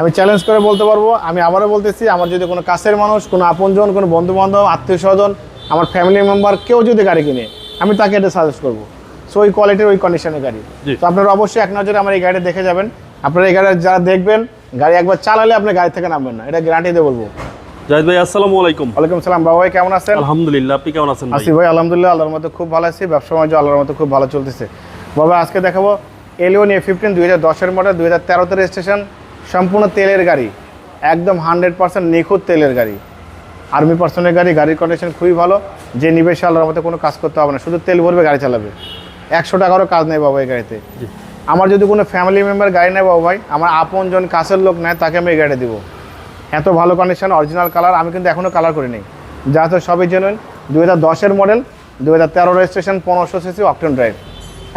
আমি চ্যালেঞ্জ করে বলতে পারব আমি আবারও বলতেছি আমার যদি কোনো কাছের মানুষ কোনো আপনজন কোনো বন্ধু বান্ধব আত্মীয় স্বজন আমার ফ্যামিলি মেম্বার কেউ যদি গাড়ি কিনে আমি তাকে এটা সাজেস্ট করব। সো ওই কোয়ালিটির ওই কন্ডিশনের গাড়ি। তো আপনারা অবশ্যই এক নজরে আমার এই গাড়ি দেখে যাবেন। আপনারা এই গাড়ি যারা দেখবেন গাড়ি একবার চালালে আপনি গাড়ি থেকে নামবেন না। এটা গ্যারান্টি দিয়ে বলব। জাহিদ ভাই আসসালামু আলাইকুম। ওয়ালাইকুম সালাম। বাবা ভাই কেমন আছেন? আলহামদুলিল্লাহ আপনি কেমন আছেন ভাই? আসি ভাই আলহামদুলিল্লাহ আল্লাহর মতো খুব ভালো আছি। ব্যবসা বাণিজ্য আল্লাহর মতো খুব ভালো চলতেছে। বাবা আজকে দেখাবো এলিওন এ ফিফটিন দুই হাজার দশের মডেল দুই হাজার তেরোতে রেজিস্ট্রেশন সম্পূর্ণ তেলের গাড়ি। একদম হান্ড্রেড পার্সেন্ট নিখুঁত তেলের গাড়ি। আর্মি পার্সনের গাড়ি গাড়ির কন্ডিশন খুবই ভালো। যে নিবে সে আল্লাহর মতো কোনো কাজ করতে হবে না। শুধু তেল ভরবে গাড়ি চালাবে। একশো টাকারও কাজ নেই বাবা এই গাড়িতে। আমার যদি কোনো ফ্যামিলি মেম্বার গাড়ি নেয় বাবা ভাই আমার আপনজন কাছের লোক নেয় তাকে আমি এই গাড়ি দেবো। এত ভালো কন্ডিশন অরিজিনাল কালার আমি কিন্তু এখনও কালার করিনি। যা তো সবই জেনুইন দু হাজার দশের মডেল দু হাজার তেরো রেজিস্ট্রেশন পনেরোশো সিসি অকটেন ড্রাইভ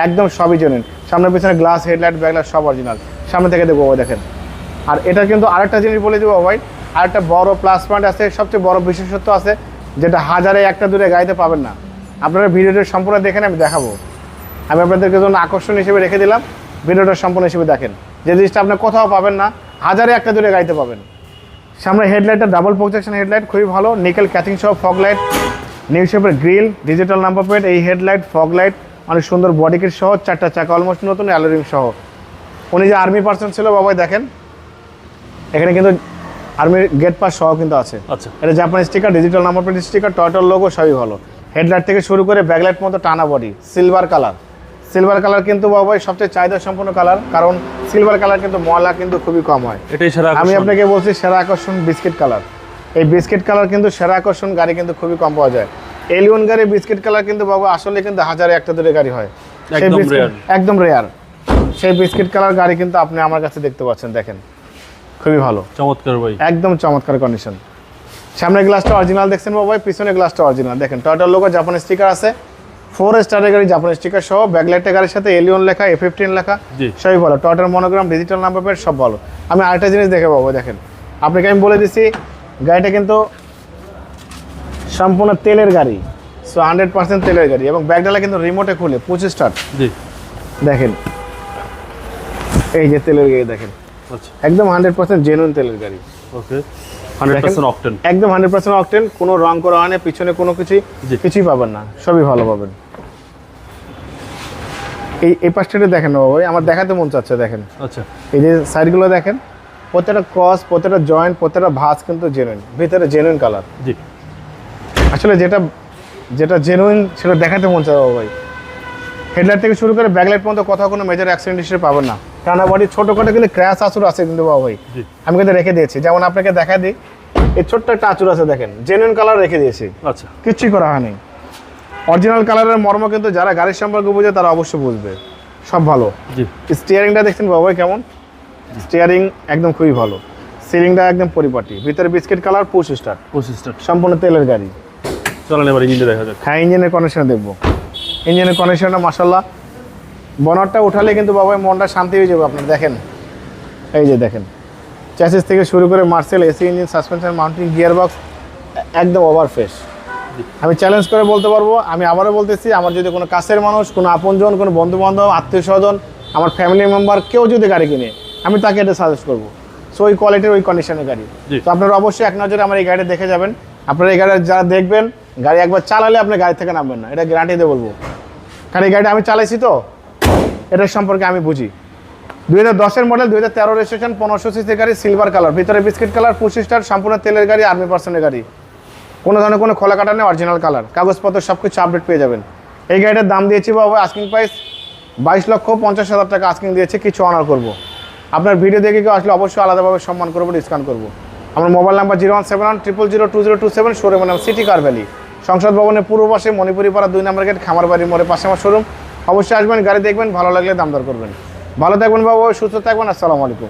একদম সবই জেনুইন সামনে পিছনে গ্লাস হেডলাইট ব্যাগলাইট সব অরিজিনাল সামনে থেকে বাবা দেখেন। আর এটা কিন্তু আরেকটা জিনিস বলে দেবো ভাই, আরেকটা বড় প্লাস পয়েন্ট আছে, সবচেয়ে বড় বিশেষত্ব আছে, যেটা হাজারে একটা দূরে গাড়িতে পাবেন না। আপনারা ভিডিওটা সম্পূর্ণ দেখেন, আমি দেখাবো। আমি আপনাদেরকে জন্য আকর্ষণ হিসেবে রেখে দিলাম, ভিডিওটা সম্পূর্ণ হিসেবে দেখেন। যে জিনিসটা আপনি কোথাও পাবেন না, হাজারে একটা দূরে গাড়িতে পাবেন সামনে হেডলাইটটা ডাবল প্রজেকশন হেডলাইট খুবই ভালো নিকেল ক্যাচিং সহ ফগ লাইট নিউ শেপের গ্রিল ডিজিটাল নাম্বার প্লেট এই হেডলাইট ফগ লাইট অনেক সুন্দর বডি কিট সহ, চারটা চাকা অলমোস্ট নতুন অ্যালোরিং সহ। উনি যে আর্মি পার্সন ছিল, বাবাই দেখেন। এখানে কিন্তু আর্মির গেট পাস সহ কিন্তু আছে। আচ্ছা। এটা জাপানি sticker digital number plate sticker টয়টার logo সবই ভালো। হেডলাইট থেকে শুরু করে ব্যাকলাইট মতো টানা body silver colour silver colour কিন্তু বাবাই সবচেয়ে চাহিদা সম্পন্ন কালার কারণ সিলভার কালার কিন্তু ময়লা কিন্তু খুবই কম হয়। এটাই সেরা আমি আকর্ষণ। আপনাকে বলছি সেরা আকর্ষণ বিস্কিট কালার এই বিস্কিট কালার কিন্তু সেরা আকর্ষণ গাড়ি কিন্তু খুবই কম পাওয়া যায়। এলিয়ন গাড়ি বিস্কিট কালার কিন্তু বাবু আসলে কিন্তু হাজারে একটা দূরে গাড়ি হয়। সেই একদম rare। একদম রেয়ার সেই বিস্কিট কালার গাড়ি কিন্তু আপনি আমার কাছে দেখতে পাচ্ছেন দেখেন। খুবই ভালো। চমৎকার ভাই। একদম চমৎকার কন্ডিশন সামনের গ্লাসটা অরিজিনাল দেখছেন বাবাই পিছনের গ্লাসটা অরিজিনাল দেখেন টয়টার লোগো জাপানি স্টিকার আছে। ফোর স্টারের গাড়ি জাপানি স্টিকার সহ ব্যাকলাইটের গাড়ির সাথে এলিয়ন লেখা এ ফিফটিন লেখা সবই ভালো। টয়টার মনোগ্রাম ডিজিটাল নাম্বার প্লেট সব ভালো। আমি আরেকটা জিনিস দেখে পাবো দেখেন। আপনাকে আমি বলে দিচ্ছি গাড়িটা কিন্তু সম্পূর্ণ তেলের গাড়ি। সো হান্ড্রেড পার্সেন্ট তেলের গাড়ি এবং ব্যাগডালা কিন্তু রিমোটে খুলে পঁচিশ স্টার্ট জি। দেখেন এই যে তেলের গাড়ি দেখেন। একদম হান্ড্রেড পার্সেন্ট জেনুইন তেলের গাড়ি। ওকে একদম হান্ড্রেড পার্সেন্ট অকটেন কোনো রং করা হয় না পিছনে কোনো কিছুই। কিছুই পাবেন না সবই ভালো পাবেন। এই এই পাশটা দেখেন না আমার দেখাতে মন চাচ্ছে দেখেন। আচ্ছা। এই যে সাইডগুলো দেখেন প্রত্যেকটা ক্রস প্রত্যেকটা জয়েন্ট প্রত্যেকটা ভাঁজ কিন্তু জেনুইন ভিতরে জেনুইন কালার জি। আসলে যেটা যেটা জেনুইন সেটা দেখাতে মন চায় ভাই। হেডলাইট থেকে শুরু করে ব্যাকলাইট পর্যন্ত কোথাও কোনো মেজর অ্যাক্সিডেন্ট হিসেবে পাবেন না। টানা বডি ছোটোখাটো কিন্তু ক্র্যাশ আসুর আছে কিন্তু বাবা ভাই। আমি কিন্তু রেখে দিয়েছি। যেমন আপনাকে দেখা দিই এই ছোট্ট একটা আচুর আছে দেখেন জেনুইন কালার রেখে দিয়েছি। আচ্ছা। কিচ্ছুই করা হয়নি। অরিজিনাল কালারের মর্ম কিন্তু যারা গাড়ির সম্পর্কে বুঝে তারা অবশ্যই বুঝবে। সব ভালো। স্টিয়ারিংটা দেখছেন বাবাই কেমন? স্টিয়ারিং একদম খুবই ভালো। সিলিংটা একদম পরিপাটি। ভিতরে বিস্কিট কালার পুশ স্টার পঁচিশটা সম্পূর্ণ তেলের গাড়ি। চলেন এবার ইঞ্জিনটা দেখা যাক। হ্যাঁ ইঞ্জিনের কন্ডিশন দেখব। ইঞ্জিনের কন্ডিশনটা মাসাল্লাহ বনারটা উঠালে কিন্তু বাবাই মনটা শান্তি হয়ে যাবে আপনার দেখেন। এই যে দেখেন। চ্যাসিস থেকে শুরু করে Marcel AC engine suspension mounting gear box একদম ওভার ফ্রেশ আমি চ্যালেঞ্জ করে বলতে পারব আমি আবারও বলতেছি আমার যদি কোনো কাছের মানুষ কোনো আপনজন কোনো বন্ধু বান্ধব আত্মীয় স্বজন আমার ফ্যামিলি মেম্বার কেউ যদি গাড়ি কিনে আমি তাকে এটা সাজেস্ট করব। সো ওই কোয়ালিটির ওই কন্ডিশনের গাড়ি। তো আপনারা অবশ্যই এক নজরে আমার এই গাড়িটা দেখে যাবেন। আপনারা এই গাড়ি যারা দেখবেন গাড়ি একবার চালালে আপনি গাড়ি থেকে নামবেন না। এটা গ্যারান্টি দিয়ে বলব। কারণ এই গাড়িটা আমি চালাইছি তো। এটার সম্পর্কে আমি বুঝি। দুই হাজার দশের মডেল দুই হাজার তেরো রেজিস্ট্রেশন পনেরোশো সিসি গাড়ি সিলভার কালার ভিতরে বিস্কিট কালার পঁচিশ স্টার সম্পূর্ণ তেলের গাড়ি আর্মি পার্সনের গাড়ি। কোনো ধরনের কোনো খোলা কাটা নেই অরিজিনাল কালার কাগজপত্র সব কিছু আপডেট পেয়ে যাবেন। এই গাড়িটার দাম দিয়েছি বাবা আস্কিং প্রাইস বাইশ লক্ষ পঞ্চাশ হাজার টাকা আস্কিং দিয়েছে, কিছু অনার করব। আপনার ভিডিও দেখে কেউ আসলে অবশ্যই আলাদাভাবে সম্মান করব ডিসকাউন্ট করব। আমার mobile number zero one seven one triple zero two zero two seven শোরুমের নাম সিটি কার ভ্যালি সংসদ ভবনের পূর্ব পাশে মণিপুরি পাড়া দুই নম্বর গেট খামার বাড়ির মোড়ে পাশে আমার শোরুম অবশ্যই আসবেন, গাড়ি দেখবেন, ভালো লাগলে দাম দর করবেন। ভালো থাকবেন বাবু, সুস্থ থাকবেন, আসসালামু আলাইকুম।